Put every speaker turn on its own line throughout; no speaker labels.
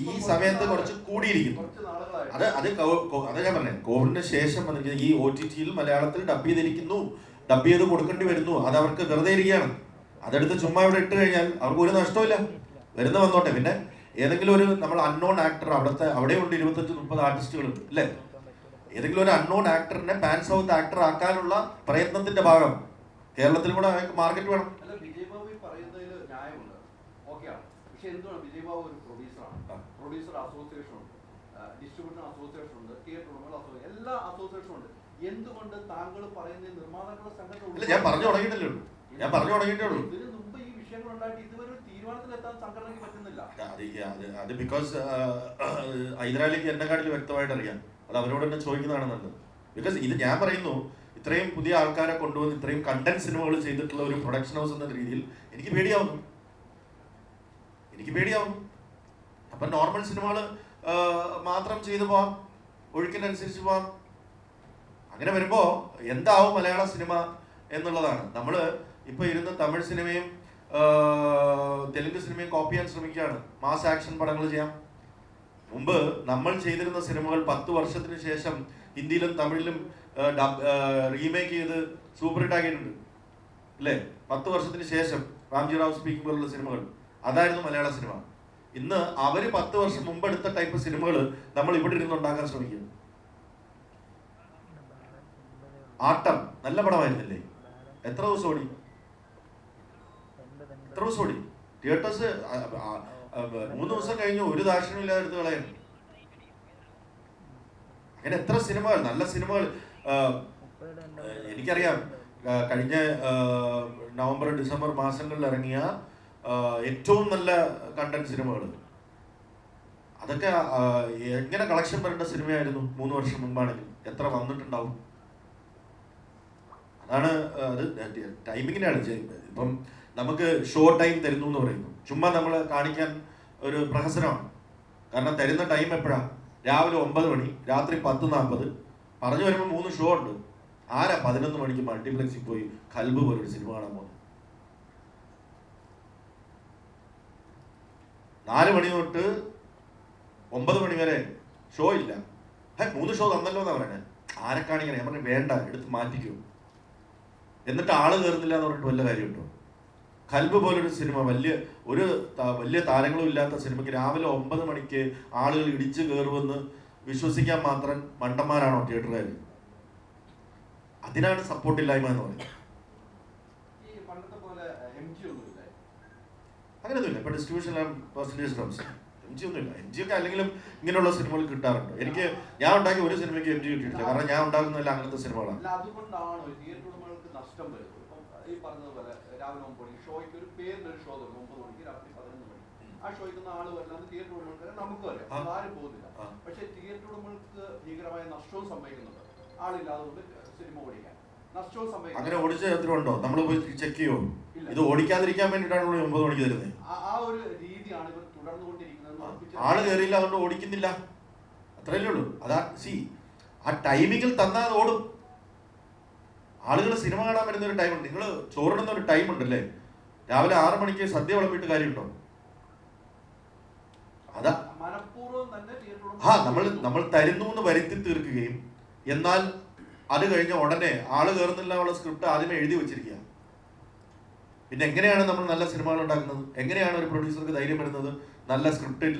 ഈ സമയത്ത് കുറച്ച് കൂടിയിരിക്കുന്നു. അത് അത് അതാ ഞാൻ പറഞ്ഞത് കോവിഡിന് ശേഷം വന്നിരിക്കുന്ന ഈ ഒ ടി ടിയിൽ മലയാളത്തിൽ ഡബ് ചെയ്തിരിക്കുന്നു. ഡബ് ചെയ്ത് കൊടുക്കേണ്ടി വരുന്നു. അത് അവർക്ക് വെറുതെ ഇരിക്കുകയാണ്. അതെടുത്ത് ചുമ്മാ ഇവിടെ ഇട്ട് കഴിഞ്ഞാൽ അവർക്ക് ഒരു നഷ്ടമില്ല വരുന്ന വന്നോട്ടെ. പിന്നെ ഏതെങ്കിലും ഒരു നമ്മൾ അൺനോൺ ആക്ടർ അവിടുത്തെ അവിടെ ഉണ്ട് ഇരുപത്തഞ്ച് മുപ്പത് ആർട്ടിസ്റ്റുകളുണ്ട് അല്ലേ? ഏതെങ്കിലും ഒരു അൺനോൺ ആക്ടറിനെ പാൻ സൗത്ത് ആക്ടർ ആക്കാനുള്ള പ്രയത്നത്തിന്റെ ഭാഗം കേരളത്തിൽ കൂടെ അയാൾക്ക് മാർക്കറ്റ് വേണം.
പക്ഷെ വിജയ് ബാബു. പ്രൊഡ്യൂസർ അസോസിയേഷൻ ഉണ്ട്. ഡിസ്ട്രിബ്യൂട്ടർ അസോസിയേഷൻ ഉണ്ട് തിയേറ്റർ ഉടമകൾ അസോസിയേഷൻ എല്ലാ അസോസിയേഷനും ഉണ്ട്. എന്തുകൊണ്ട് താങ്കൾ പറയുന്ന നിർമ്മാതാക്കളുടെ സംഘടന
ഞാൻ പറഞ്ഞു തുടങ്ങിയിട്ടല്ലേ ഞാൻ പറഞ്ഞു തുടങ്ങിയിട്ടേ ഉള്ളൂ.
ഇതിന് മുമ്പ് ഈ വിഷയങ്ങൾ ഉണ്ടായിട്ട് ഇതുവരെ ഒരു തീരുമാനത്തിലെത്താൻ സംഘടനയ്ക്ക് പറ്റുന്നില്ല.
അത് അത് അത് ബിക്കോസ് ഹൈദരാലിക്ക് എന്നെക്കാട്ടിൽ വ്യക്തമായിട്ട് അറിയാം. അത് അവരോട് തന്നെ ചോദിക്കുന്നതാണ് നല്ലത്. ബിക്കോസ് ഇത് ഞാൻ പറയുന്നു ഇത്രയും പുതിയ ആൾക്കാരെ കൊണ്ടുവന്ന് ഇത്രയും കണ്ടന്റ് സിനിമകൾ ചെയ്തിട്ടുള്ള ഒരു പ്രൊഡക്ഷൻ ഹൗസ് എന്ന രീതിയിൽ എനിക്ക് പേടിയാവുന്നു. എനിക്ക് പേടിയാവുന്നു. അപ്പൊ നോർമൽ സിനിമകൾ മാത്രം ചെയ്തു പോവാം ഒഴുക്കിനനുസരിച്ച് പോവാം. അങ്ങനെ വരുമ്പോ എന്താവും മലയാള സിനിമ എന്നുള്ളതാണ്. നമ്മൾ ഇപ്പൊ ഇരുന്ന് തമിഴ് സിനിമയും തെലുങ്ക് സിനിമയും കോപ്പി ചെയ്യാൻ ശ്രമിക്കുകയാണ്. മാസ് ആക്ഷൻ പടങ്ങൾ ചെയ്യാം. മുമ്പ് നമ്മൾ ചെയ്തിരുന്ന സിനിമകൾ പത്ത് വർഷത്തിന് ശേഷം ഹിന്ദിയിലും തമിഴിലും റീമേക്ക് ചെയ്ത് സൂപ്പർ ഹിറ്റ് ആക്കിയിട്ടുണ്ട്. അല്ലേ? പത്ത് വർഷത്തിന് ശേഷം റാംജി റാവ് സ്പീക്കിംഗ് പോലുള്ള സിനിമകൾ. അതായിരുന്നു മലയാള സിനിമ. ഇന്ന് അവർ പത്ത് വർഷം മുമ്പ് എടുത്ത ടൈപ്പ് സിനിമകൾ നമ്മൾ ഇവിടെ ഇരുന്ന് ഉണ്ടാക്കാൻ ശ്രമിക്കുന്നു. ആട്ടം നല്ല പടമായിരുന്നില്ലേ? എത്ര ദിവസം ഓടി? എത്ര ദിവസം ഓടി? തിയേറ്റേഴ്സ് മൂന്ന് ദിവസം കഴിഞ്ഞു ഒരു ദാക്ഷിണ്യം ഇല്ലാതെ എടുത്ത് കളയാൻ. അങ്ങനെ എത്ര സിനിമകൾ നല്ല സിനിമകൾ എനിക്കറിയാം കഴിഞ്ഞ നവംബർ ഡിസംബർ മാസങ്ങളിൽ ഇറങ്ങിയ ഏറ്റവും നല്ല കണ്ടന്റ് സിനിമകൾ അതൊക്കെ എങ്ങനെ കളക്ഷൻ വരേണ്ട സിനിമയായിരുന്നു മൂന്ന് വർഷം മുമ്പാണെങ്കിൽ എത്ര വന്നിട്ടുണ്ടാവും? അതാണ് അത് ടൈമിങ്ങിനാണ് ചെയ്യുന്നത് ഇപ്പം നമുക്ക് ഷോ ടൈം തരുന്നു എന്ന് പറയുന്നു. ചുമ്മാ നമ്മൾ കാണിക്കാൻ ഒരു പ്രഹസനമാണ്. കാരണം തരുന്ന ടൈം എപ്പോഴാണ് രാവിലെ ഒമ്പത് മണി രാത്രി പത്ത് നാൽപ്പത്. പറഞ്ഞു വരുമ്പോൾ മൂന്ന് ഷോ ഉണ്ട്. ആരാ പതിനൊന്ന് മണിക്ക് മൾട്ടിപ്ലക്സിൽ പോയി കൽബ് പോലൊരു സിനിമ കാണാൻ പോകുന്നത്? നാല് മണി തൊട്ട് ഒമ്പത് മണി വരെ ഷോ ഇല്ല. ഹേ മൂന്ന് ഷോ തന്നല്ലോ എന്നാ പറയുന്നത് ആരെ ഞാൻ പറഞ്ഞു വേണ്ട എടുത്ത് മാറ്റിക്കൂ. എന്നിട്ട് ആൾ കയറുന്നില്ല എന്ന് പറഞ്ഞിട്ട് വല്ല കാര്യമുണ്ടോ കൽബ് പോലൊരു സിനിമ വലിയ ഒരു വലിയ താരങ്ങളും ഇല്ലാത്ത സിനിമയ്ക്ക് രാവിലെ ഒമ്പത് മണിക്ക് ആളുകൾ ഇടിച്ചു കയറുമെന്ന് വിശ്വസിക്കാൻ മാത്രം മണ്ടന്മാരാണോ തിയേറ്ററുകാർ അതിനാണ് സപ്പോർട്ടില്ലായ്മ എന്ന് പറയുന്നത്
ഈ പണ്ടത്തെ പോലെ എം ജി ഒന്നുമില്ലേ
അങ്ങനെയൊന്നുമില്ല. ഇപ്പൊ distribution percentage terms M G ഒന്നുമില്ല. എം ജി ഒക്കെ അല്ലെങ്കിലും ഇങ്ങനെയുള്ള സിനിമകൾ കിട്ടാറുണ്ട്. എനിക്ക് ഞാൻ ഉണ്ടാക്കിയ ഒരു സിനിമയ്ക്ക് എം ജി കിട്ടിയിട്ടില്ല. കാരണം ഞാൻ ഉണ്ടാക്കുന്നതല്ല അങ്ങനത്തെ സിനിമകളാണ്.
ആ ഷോയ്ക്ക് ആൾ തിയേറ്റർ ഉടമകൾക്ക് നമുക്കും അറിയാം ആരും പോകുന്നില്ല. പക്ഷെ തിയേറ്റർ ഉടമകൾക്ക് ഭീകരമായ നഷ്ടവും സംഭവിക്കുന്നുണ്ട്. ആളില്ലാതെ കൊണ്ട് സിനിമ ഓടിക്കാൻ.
അങ്ങനെ ഓടിച്ച എത്ര ഉണ്ടോ? നമ്മൾ പോയി ചെക്ക് ചെയ്യുമോ ഇത് ഓടിക്കാതിരിക്കാൻ വേണ്ടിയിട്ടാണ് നമ്മൾ ഒമ്പത് മണിക്ക് തരുന്നത് ആൾ കയറിയില്ല അതുകൊണ്ട് ഓടിക്കുന്നില്ല. അത്രയല്ലേ ഉള്ളൂ. അതാ സി ആ ടൈമിങ്ങിൽ തന്നാൽ ഓടും. ആളുകൾ സിനിമ കാണാൻ വരുന്ന ഒരു ടൈമുണ്ട് നിങ്ങൾ ചോറിടുന്ന ഒരു ടൈം ഉണ്ടല്ലേ രാവിലെ ആറ് മണിക്ക് സദ്യ വിളമ്പിട്ട് കാര്യമുണ്ടോ? അതാ. ആ നമ്മൾ നമ്മൾ തരുന്നു എന്ന് വരുത്തി തീർക്കുകയും എന്നാൽ അത് കഴിഞ്ഞ ഉടനെ ആൾ കയറുന്നില്ല ഉള്ള സ്ക്രിപ്റ്റ് ആദ്യമേ എഴുതി വെച്ചിരിക്കുക. പിന്നെ എങ്ങനെയാണ് നമ്മൾ നല്ല സിനിമകൾ ഉണ്ടാക്കുന്നത്? എങ്ങനെയാണ് ഒരു പ്രൊഡ്യൂസർക്ക് ധൈര്യം വരുന്നത്? നല്ല സ്ക്രിപ്റ്റിൽ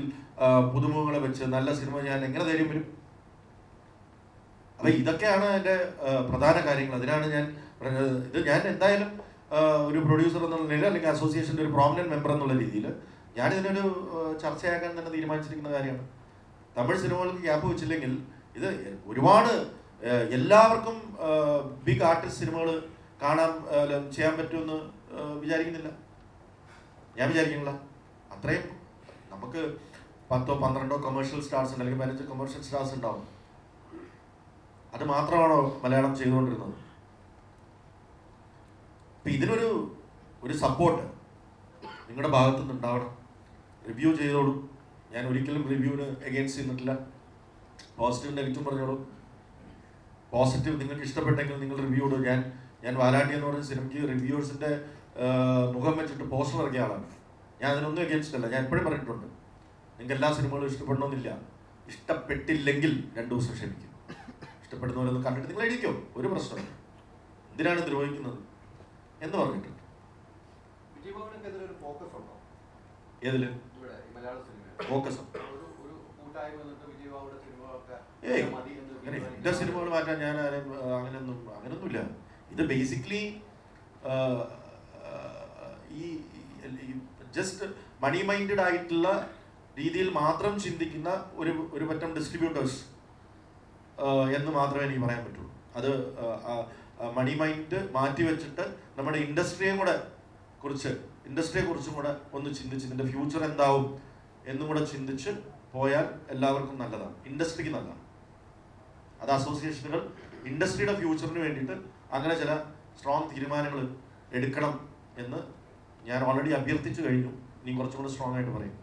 പുതുമുഖങ്ങളെ വെച്ച് നല്ല സിനിമ ഞാൻ എങ്ങനെ ധൈര്യം വരും? അപ്പൊ ഇതൊക്കെയാണ് എന്റെ പ്രധാന കാര്യങ്ങൾ. അതിനാണ് ഞാൻ ഇത് ഞാൻ എന്തായാലും ഒരു പ്രൊഡ്യൂസർ എന്നുള്ള നിലയിൽ അല്ലെങ്കിൽ അസോസിയേഷന്റെ ഒരു പ്രോമിനന്റ് മെമ്പർ എന്നുള്ള രീതിയിൽ ഞാൻ ഇതിനൊരു ചർച്ചയാക്കാൻ തന്നെ തീരുമാനിച്ചിരിക്കുന്ന കാര്യമാണ്. തമിഴ് സിനിമകൾക്ക് ഗ്യാപ്പ് വെച്ചില്ലെങ്കിൽ ഇത് ഒരുപാട് എല്ലാവർക്കും ബിഗ് ആർട്ടിസ്റ്റ് സിനിമകൾ കാണാൻ ചെയ്യാൻ പറ്റുമെന്ന് വിചാരിക്കുന്നില്ല. ഞാൻ വിചാരിക്കുന്നില്ല. അത്രയും നമുക്ക് പത്തോ പന്ത്രണ്ടോ കൊമേഴ്ഷ്യൽ സ്റ്റാർസ് ഉണ്ട് അല്ലെങ്കിൽ പതിനഞ്ച് കൊമേഴ്ഷ്യൽ സ്റ്റാർസ് ഉണ്ടാവും. അത് മാത്രമാണോ മലയാളം ചെയ്തുകൊണ്ടിരുന്നത്? അപ്പൊ ഇതിനൊരു ഒരു സപ്പോർട്ട് നിങ്ങളുടെ ഭാഗത്തു നിന്ന് ഉണ്ടാവണം. റിവ്യൂ ചെയ്തോളൂ. ഞാൻ ഒരിക്കലും റിവ്യൂവിന് എഗെയിൻസ്റ്റ് ചെയ്തിട്ടില്ല. പോസിറ്റീവ് നെഗറ്റീവ് പറഞ്ഞോളൂ. പോസിറ്റീവ് നിങ്ങൾക്ക് ഇഷ്ടപ്പെട്ടെങ്കിൽ നിങ്ങൾ റിവ്യൂ ഇടും ഞാൻ ഞാൻ വാലാട്ടി എന്ന് പറഞ്ഞ സിനിമയ്ക്ക് റിവ്യൂവേഴ്സിന്റെ മുഖം വെച്ചിട്ട് പോസ്റ്റർ ഇറക്കിയ ആളാണ്. ഞാൻ അതിനൊന്നും അഗേൻസ്റ്റ് അല്ല. ഞാൻ എപ്പോഴും പറഞ്ഞിട്ടുണ്ട്. നിങ്ങൾക്ക് എല്ലാ സിനിമകളും ഇഷ്ടപ്പെടണമെന്നില്ല. ഇഷ്ടപ്പെട്ടില്ലെങ്കിൽ രണ്ടു ദിവസം ക്ഷമിക്കും. ഇഷ്ടപ്പെടുന്നവരൊന്നും കണ്ടിട്ട് നിങ്ങൾ എഴുതിക്കോ ഒരു പ്രശ്നമില്ല. എന്തിനാണ് ദ്രോഹിക്കുന്നത്? എന്ന് പറഞ്ഞിട്ടുണ്ട്.
ഏതിൽ? ഫോക്കസ്
ഏയ് അങ്ങനെ എന്റെ സിനിമകൾ മാറ്റാൻ ഞാൻ അങ്ങനെയൊന്നും അങ്ങനെയൊന്നുമില്ല. ഇത് ബേസിക്കലി ഈ ജസ്റ്റ് മണി മൈൻഡഡ് ആയിട്ടുള്ള രീതിയിൽ മാത്രം ചിന്തിക്കുന്ന ഒരു ഒരു പറ്റം ഡിസ്ട്രിബ്യൂട്ടേഴ്സ് എന്ന് മാത്രമേ എനിക്ക് പറയാൻ പറ്റുള്ളൂ. അത് മണി മൈൻഡ് മാറ്റി വെച്ചിട്ട് നമ്മുടെ ഇൻഡസ്ട്രിയെ കൂടെ കുറിച്ച് ഇൻഡസ്ട്രിയെ കുറിച്ചും കൂടെ ഒന്ന് ചിന്തിച്ച് ഇതിന്റെ ഫ്യൂച്ചർ എന്താവും എന്നും കൂടെ ചിന്തിച്ച് പോയാൽ എല്ലാവർക്കും നല്ലതാണ്. ഇൻഡസ്ട്രിക്ക് നല്ലതാണ്. അത് അസോസിയേഷനുകൾ ഇൻഡസ്ട്രിയുടെ ഫ്യൂച്ചറിന് വേണ്ടിയിട്ട് അങ്ങനെ ചില സ്ട്രോങ് തീരുമാനങ്ങൾ എടുക്കണം എന്ന് ഞാൻ ഓൾറെഡി അഭ്യർത്ഥിച്ചു കഴിഞ്ഞു. ഇനി കുറച്ചുകൂടി സ്ട്രോങ് ആയിട്ട് പറയും.